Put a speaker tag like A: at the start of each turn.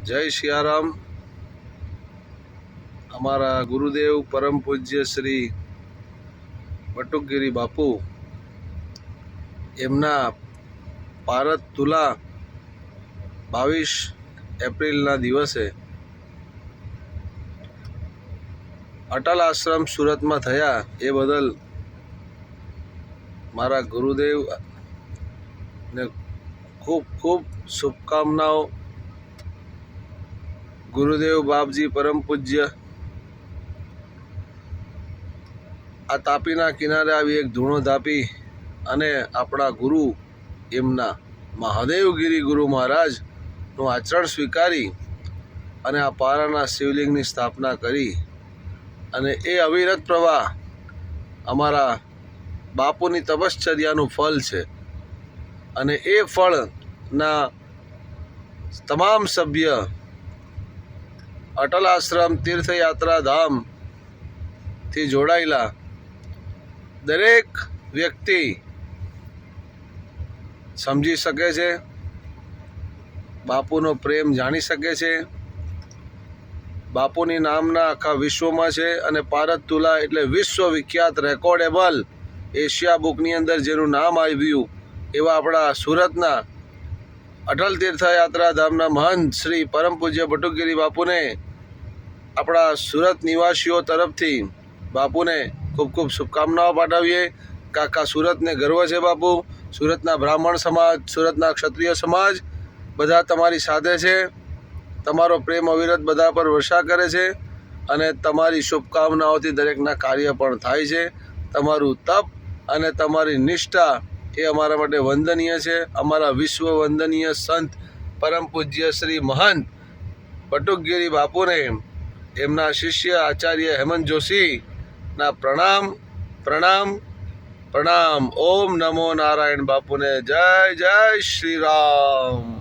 A: જય સિયારામ અમારા ગુરુદેવ પરમ પૂજ્ય શ્રી વટુકગીરી બાપુ, એમના પારત તુલા બાવીસ એપ્રિલના દિવસે અટલ આશ્રમ સુરતમાં થયા એ બદલ મારા ગુરુદેવ ને ખૂબ ખૂબ શુભકામનાઓ ગુરુદેવ બાપજી પરમ પૂજ્ય. આ તાપીના કિનારે આવી એક ધૂણો તાપી અને આપણા ગુરુ એમના મહાદેવગીરી ગુરુ મહારાજનું આચરણ સ્વીકારી અને આ પારાના શિવલિંગની સ્થાપના કરી અને એ અવિરત પ્રવાહ અમારા બાપુની તપશ્ચર્યાનું ફળ છે. અને એ ફળના તમામ સભ્ય અટલ આશ્રમ તીર્થયાત્રા ધામથી જોડાયેલા દરેક વ્યક્તિ સમજી શકે છે, બાપુનો પ્રેમ જાણી શકે છે, બાપુની નામના આખા વિશ્વમાં છે અને પારત તુલા એટલે વિશ્વ વિખ્યાત રેકોર્ડેબલ એશિયા બુકની અંદર જેનું નામ આવ્યું એવા આપણા સુરતના અટલ તીર્થયાત્રા ધામના મહંત શ્રી પરમ પૂજ્ય બટુગીરી બાપુને આપણા સુરત નિવાસીઓ તરફથી બાપુને ખૂબ ખૂબ શુભકામનાઓ પાઠવીએ. કાકા સુરતને ગર્વ છે બાપુ. સુરતના બ્રાહ્મણ સમાજ, સુરતના ક્ષત્રિય સમાજ બધા તમારી સાથે છે. તમારો પ્રેમ અવિરત બધા પર વર્ષા કરે છે અને તમારી શુભકામનાઓથી દરેકના કાર્ય પણ થાય છે. તમારું તપ અને તમારી નિષ્ઠા એ અમારા માટે વંદનીય છે. અમારા વિશ્વ વંદનીય સંત પરમ પૂજ્ય શ્રી મહંત બટુકગીરી બાપુને એમના શિષ્ય આચાર્ય હેમંત જોશીના પ્રણામ પ્રણામ પ્રણામ. ઓમ નમો નારાયણ બાપુને જય જય શ્રી રામ.